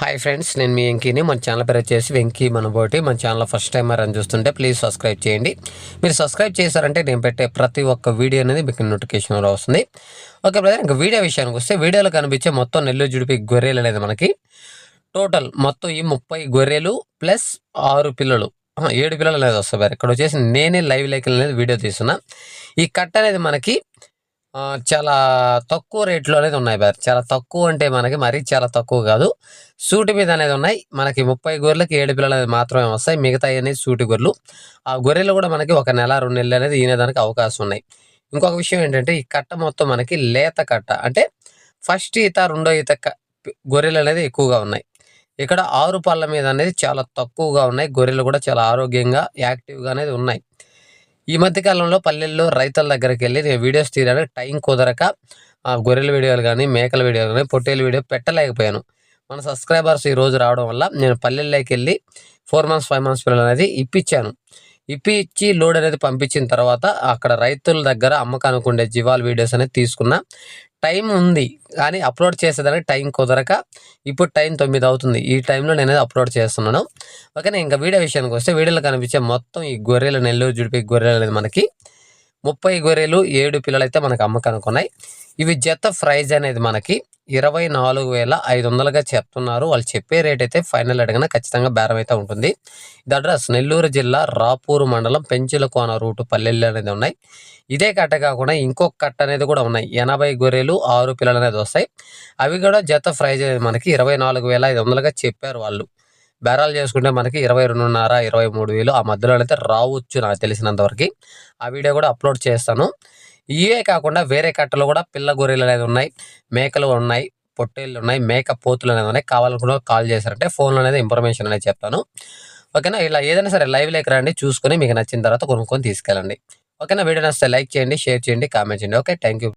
Hi friends నేను మీ వెంకీని. మన channel పేరు వచ్చేసి వెంకీ మనబోటి. మన ఛానల్ ఫస్ట్ టైం అని చూస్తుంటే ప్లీజ్ సబ్స్క్రైబ్ చేయండి. మీరు సబ్స్క్రైబ్ చేశారంటే నేను పెట్టే ప్రతి ఒక్క వీడియో అనేది మీకు నోటిఫికేషన్ వస్తుంది. ఓకే బ్రదర్ ఇంకా వీడియో విషయానికి వస్తే వీడియోలో కనిపించే మొత్తం నెల్లూరు జుడిపి గొర్రెలు అనేది మనకి టోటల్ మొత్తం ఈ ముప్పై గొర్రెలు ప్లస్ ఆరు పిల్లలు. ఏడు పిల్లలు అనేది వస్తాయి ఇక్కడ వచ్చేసి నేనే లైవ్ లైక్ అనేది వీడియో తీస్తున్నా. ఈ కట్ అనేది మనకి చాలా తక్కువ రేట్లో అనేది ఉన్నాయి బ్రదర్. చాలా తక్కువ అంటే మనకి మరీ చాలా తక్కువ కాదు. సూటి మీద అనేది ఉన్నాయి. మనకి ముప్పై గొర్రెలకి ఏడు పిల్లలు అనేది మాత్రమే వస్తాయి. మిగతా అనేది సూటి గొర్రెలు. ఆ గొర్రెలు కూడా మనకి ఒక నెల రెండు నెలలు అనేది ఈనేదానికి అవకాశం ఉన్నాయి. ఇంకొక విషయం ఏంటంటే ఈ కట్ట మొత్తం మనకి లేత కట్ట అంటే ఫస్ట్ ఈత రెండో ఈత గొర్రెలు అనేది ఎక్కువగా ఉన్నాయి. ఇక్కడ ఆరు పళ్ళ మీద అనేది చాలా తక్కువగా ఉన్నాయి. గొర్రెలు కూడా చాలా ఆరోగ్యంగా యాక్టివ్గా అనేది ఉన్నాయి. ఈ మధ్యకాలంలో పల్లెల్లో రైతుల దగ్గరికి వెళ్ళి నేను వీడియోస్ తీయడానికి టైం కుదరక ఆ గొర్రెల వీడియోలు కానీ మేకల వీడియోలు కానీ పొట్టేల వీడియో పెట్టలేకపోయాను. మన సబ్స్క్రైబర్స్ ఈ రోజు రావడం వల్ల నేను పల్లెల్లోకి వెళ్ళి ఫోర్ మంత్స్ ఫైవ్ మంత్స్ పిల్లలు అనేది ఇప్పించాను ఇప్పించి లోడ్ అనేది పంపించిన తర్వాత అక్కడ రైతుల దగ్గర అమ్మకానికి ఉండే జీవాల వీడియోస్ అనేది తీసుకున్నా. టైం ఉంది కానీ అప్లోడ్ చేసేదానికి టైం కుదరక ఇప్పుడు టైం తొమ్మిది అవుతుంది. ఈ టైంలో నేను అప్లోడ్ చేస్తున్నాను. ఓకేనా ఇంకా వీడియో విషయానికి వస్తే వీడియోలో కనిపించే మొత్తం ఈ గొర్రెలు నెల్లూరు జుడిపి గొర్రెలు అనేది మనకి ముప్పై గొర్రెలు ఏడు పిల్లలు అయితే మనకు అమ్మకానికి ఉన్నాయి. ఇవి జత ప్రైజ్ అనేది మనకి ఇరవై నాలుగు వేల ఐదు వందలుగా చెప్తున్నారు. వాళ్ళు చెప్పే రేట్ అయితే ఫైనల్ అడిగినా ఖచ్చితంగా బేరం అయితే ఉంటుంది. ఇది అడ్రస్ నెల్లూరు జిల్లా రాపూరు మండలం పెంచులకోన రూటు పల్లెళ్ళు అనేది ఉన్నాయి. ఇదే కట్ట కాకుండా ఇంకొక కట్ట అనేది కూడా ఉన్నాయి. ఎనభై గొర్రెలు ఆరు పిల్లలు అనేది వస్తాయి. అవి కూడా జత ప్రైజ్ అనేది మనకి ఇరవై నాలుగు వేల ఐదు వందలుగా చెప్పారు వాళ్ళు. బేరాలు చేసుకుంటే మనకి ఇరవై రెండున్నర ఇరవై మూడు వేలు ఆ మధ్యలో అయితే రావచ్చు నాకు తెలిసినంతవరకు. ఆ వీడియో కూడా అప్లోడ్ చేస్తాను. ఇవే కాకుండా వేరే కట్టలు కూడా పిల్ల గొర్రెలు అనేది ఉన్నాయి మేకలు ఉన్నాయి పొట్టేళ్ళు ఉన్నాయి మేక పోతులు అనేది ఉన్నాయి. కావాలనుకున్న కాల్ చేశారంటే ఫోన్లో అనేది ఇన్ఫర్మేషన్ అనేది చెప్తాను. ఓకేనా? ఇలా ఏదైనా సరే లైవ్ లేక రండి చూసుకొని మీకు నచ్చిన తర్వాత కొనుక్కొని తీసుకెళ్ళండి. ఓకేనా? వీడియో నచ్చితే లైక్ చేయండి షేర్ చేయండి కామెంట్ చేయండి. ఓకే? Thank you.